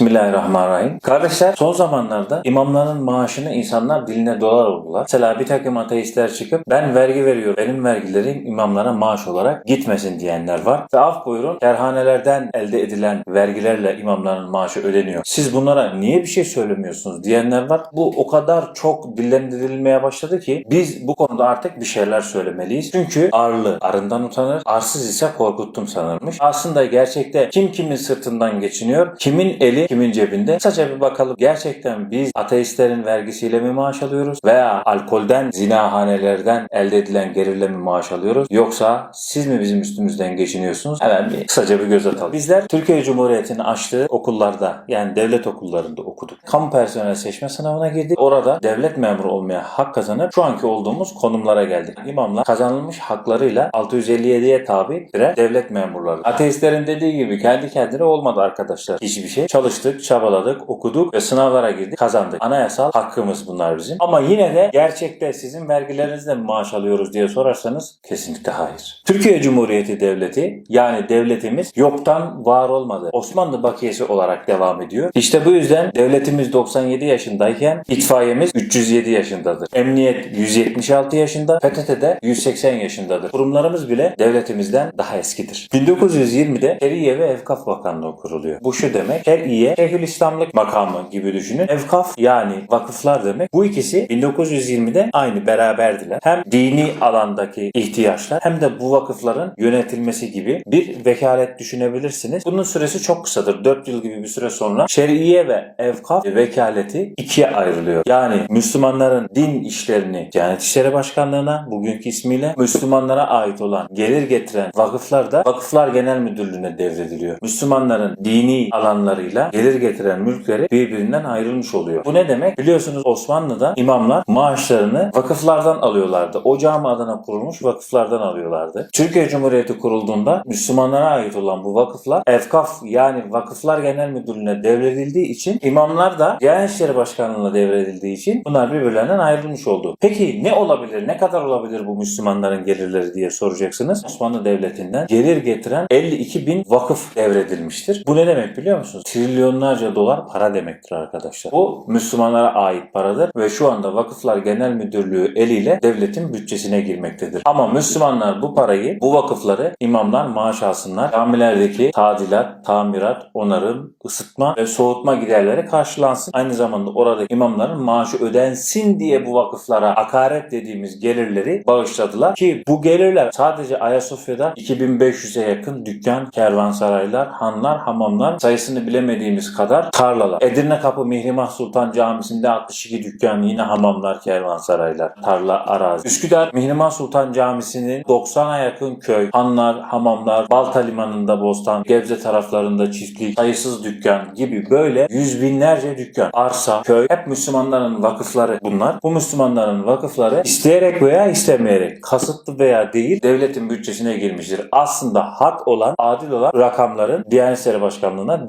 Bismillahirrahmanirrahim. Kardeşler son zamanlarda imamların maaşını insanlar diline dolar oldular. Mesela bir takım ateistler çıkıp ben vergi veriyorum. Benim vergilerim imamlara maaş olarak gitmesin diyenler var. Ve af buyurun kerhanelerden elde edilen vergilerle imamların maaşı ödeniyor. Siz bunlara niye bir şey söylemiyorsunuz diyenler var. Bu o kadar çok dillendirilmeye başladı ki biz bu konuda artık bir şeyler söylemeliyiz. Çünkü arlı arından utanır, arsız ise korkuttum sanırmış. Aslında gerçekte kim kimin sırtından geçiniyor, kimin eli kimin cebinde? Kısaca bir bakalım. Gerçekten biz ateistlerin vergisiyle mi maaş alıyoruz? Veya alkolden, zinahanelerden elde edilen gelirle mi maaş alıyoruz? Yoksa siz mi bizim üstümüzden geçiniyorsunuz? Hemen bir kısaca bir göz atalım. Bizler Türkiye Cumhuriyeti'nin açtığı okullarda yani devlet okullarında okuduk. Kamu personel seçme sınavına girdik. Orada devlet memuru olmaya hak kazanıp şu anki olduğumuz konumlara geldik. İmamlar kazanılmış haklarıyla 657'ye tabi birer devlet memurları. Ateistlerin dediği gibi kendi kendine olmadı arkadaşlar. Hiçbir şey. Çalıştık, çabaladık, okuduk ve sınavlara girdik, kazandık. Anayasal hakkımız bunlar bizim. Ama yine de gerçekte sizin vergilerinizle mi maaş alıyoruz diye sorarsanız kesinlikle hayır. Türkiye Cumhuriyeti Devleti yani devletimiz yoktan var olmadı. Osmanlı bakiyesi olarak devam ediyor. İşte bu yüzden devletimiz 97 yaşındayken itfaiyemiz 307 yaşındadır. Emniyet 176 yaşında, PTT'de 180 yaşındadır. Kurumlarımız bile devletimizden daha eskidir. 1920'de Şeriye ve Evkaf Bakanlığı kuruluyor. Bu şu demek, Şer'iye, Şeyhülislamlık makamı gibi düşünün. Evkaf yani vakıflar demek. Bu ikisi 1920'de aynı beraberdiler. Hem dini alandaki ihtiyaçlar hem de bu vakıfların yönetilmesi gibi bir vekalet düşünebilirsiniz. Bunun süresi çok kısadır. 4 yıl gibi bir süre sonra Şer'iye ve Evkaf vekaleti ikiye ayrılıyor. Yani Müslümanların din işlerini Diyanet İşleri Başkanlığı'na bugünkü ismiyle Müslümanlara ait olan gelir getiren vakıflar da Vakıflar Genel Müdürlüğü'ne devrediliyor. Müslümanların dini alanlarıyla gelir getiren mülkleri birbirinden ayrılmış oluyor. Bu ne demek? Biliyorsunuz Osmanlı'da imamlar maaşlarını vakıflardan alıyorlardı. O cami adına kurulmuş vakıflardan alıyorlardı. Türkiye Cumhuriyeti kurulduğunda Müslümanlara ait olan bu vakıflar Evkaf yani Vakıflar Genel Müdürlüğü'ne devredildiği için imamlar da Diyanet İşleri Başkanlığı'na devredildiği için bunlar birbirlerinden ayrılmış oldu. Peki ne olabilir? Ne kadar olabilir bu Müslümanların gelirleri diye soracaksınız. Osmanlı Devleti'nden gelir getiren 52 bin vakıf devredilmiştir. Bu ne demek biliyor musunuz? Trilyonlarca dolar para demektir arkadaşlar. Bu Müslümanlara ait paradır ve şu anda Vakıflar Genel Müdürlüğü eliyle devletin bütçesine girmektedir. Ama Müslümanlar bu parayı, bu vakıfları imamlar maaş alsınlar. Camilerdeki tadilat, tamirat, onarım, ısıtma ve soğutma giderleri karşılansın. Aynı zamanda orada imamların maaşı ödensin diye bu vakıflara akaret dediğimiz gelirleri bağışladılar ki bu gelirler sadece Ayasofya'da 2500'e yakın dükkan, kervansaraylar, hanlar, hamamlar sayısını bilemediğimiz kadar tarlalar. Edirne Kapı Mihrimah Sultan Camisi'nde 62 dükkan yine hamamlar, kervansaraylar, tarla, arazi. Üsküdar Mihrimah Sultan Camisi'nin 90'a yakın köy, hanlar, hamamlar, Balta Limanı'nda bostan, Gebze taraflarında çiftlik, sayısız dükkan gibi böyle yüz binlerce dükkan, arsa, köy hep Müslümanların vakıfları bunlar. Bu Müslümanların vakıfları isteyerek veya istemeyerek, kasıtlı veya değil devletin bütçesine girmiştir. Aslında hak olan, adil olan rakamların Diyanet İşleri Başkanlığı'na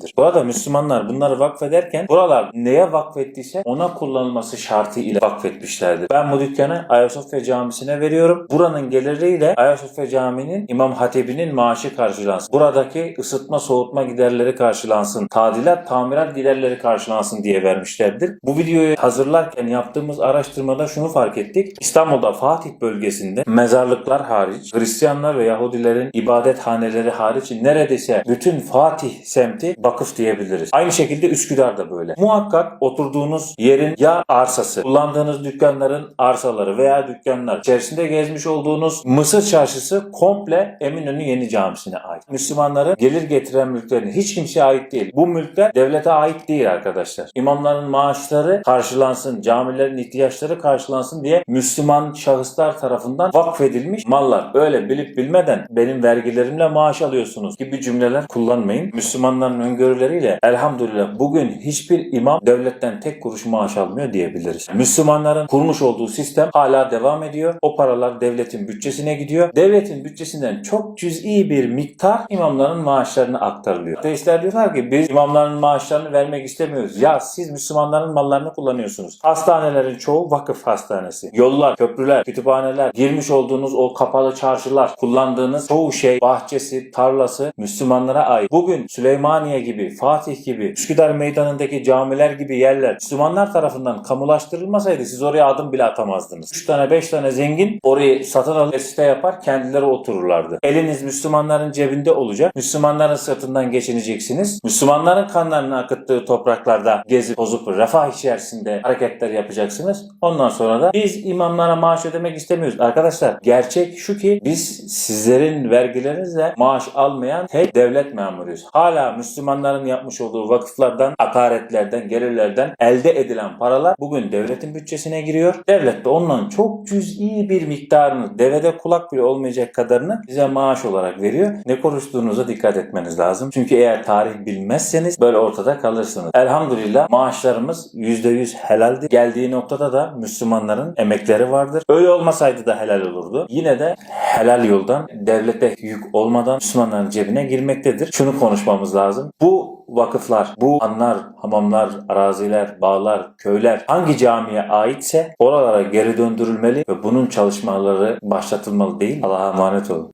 devredilmesidir. Bu arada Müslümanlar bunları vakfederken buralar neye vakfettiyse ona kullanılması şartı ile vakfetmişlerdir. Ben bu dükkanı Ayasofya Camisi'ne veriyorum. Buranın geliriyle Ayasofya Camii'nin İmam Hatibi'nin maaşı karşılansın. Buradaki ısıtma soğutma giderleri karşılansın. Tadilat tamirat giderleri karşılansın diye vermişlerdir. Bu videoyu hazırlarken yaptığımız araştırmada şunu fark ettik. İstanbul'da Fatih bölgesinde mezarlıklar hariç Hristiyanlar ve Yahudilerin ibadethaneleri hariç neredeyse bütün Fatih semti vakıf diyebiliriz. Aynı şekilde Üsküdar'da böyle. Muhakkak oturduğunuz yerin ya arsası, kullandığınız dükkanların arsaları veya dükkanlar, içerisinde gezmiş olduğunuz Mısır çarşısı komple Eminönü Yeni Camisi'ne ait. Müslümanların gelir getiren mülklerin hiç kimseye ait değil. Bu mülkler devlete ait değil arkadaşlar. İmamların maaşları karşılansın, camilerin ihtiyaçları karşılansın diye Müslüman şahıslar tarafından vakfedilmiş mallar. Öyle bilip bilmeden benim vergilerimle maaş alıyorsunuz gibi cümleler kullanmayın. Müslümanların öngörüleriyle elhamdülillah bugün hiçbir imam devletten tek kuruş maaş almıyor diyebiliriz. Müslümanların kurmuş olduğu sistem hala devam ediyor. O paralar devletin bütçesine gidiyor. Devletin bütçesinden çok cüz'i bir miktar imamların maaşlarına aktarılıyor. Ateistler diyorlar ki biz imamların maaşlarını vermek istemiyoruz. Ya siz Müslümanların mallarını kullanıyorsunuz. Hastanelerin çoğu vakıf hastanesi. Yollar, köprüler, kütüphaneler, girmiş olduğunuz o kapalı çarşılar, kullandığınız çoğu şey, bahçesi, tarlası Müslümanlara ait. Bugün Süleymaniye gibi Fatih gibi, Üsküdar Meydanı'ndaki camiler gibi yerler Müslümanlar tarafından kamulaştırılmasaydı siz oraya adım bile atamazdınız. 3 tane 5 tane zengin orayı satın alıp site yapar kendileri otururlardı. Eliniz Müslümanların cebinde olacak. Müslümanların sırtından geçineceksiniz. Müslümanların kanlarını akıttığı topraklarda gezip tozup refah içerisinde hareketler yapacaksınız. Ondan sonra da biz imamlara maaş ödemek istemiyoruz. Arkadaşlar gerçek şu ki biz sizlerin vergilerinizle maaş almayan tek devlet memuruyuz. Hala Müslümanların yapmış olduğu vakıflardan, akaretlerden, gelirlerden elde edilen paralar bugün devletin bütçesine giriyor. Devlet de ondan çok cüz'i bir miktarını, devede kulak bile olmayacak kadarını bize maaş olarak veriyor. Ne konuştuğunuza dikkat etmeniz lazım. Çünkü eğer tarih bilmezseniz böyle ortada kalırsınız. Elhamdülillah maaşlarımız %100 helaldi. Geldiği noktada da Müslümanların emekleri vardır. Öyle olmasaydı da helal olurdu. Yine de helal yoldan devlete yük olmadan Müslümanların cebine girmektedir. Şunu konuşmamız lazım. Bu vakıflar, bu anlar, hamamlar, araziler, bağlar, köyler hangi camiye aitse oralara geri döndürülmeli ve bunun çalışmaları başlatılmalı değil. Allah'a emanet olun.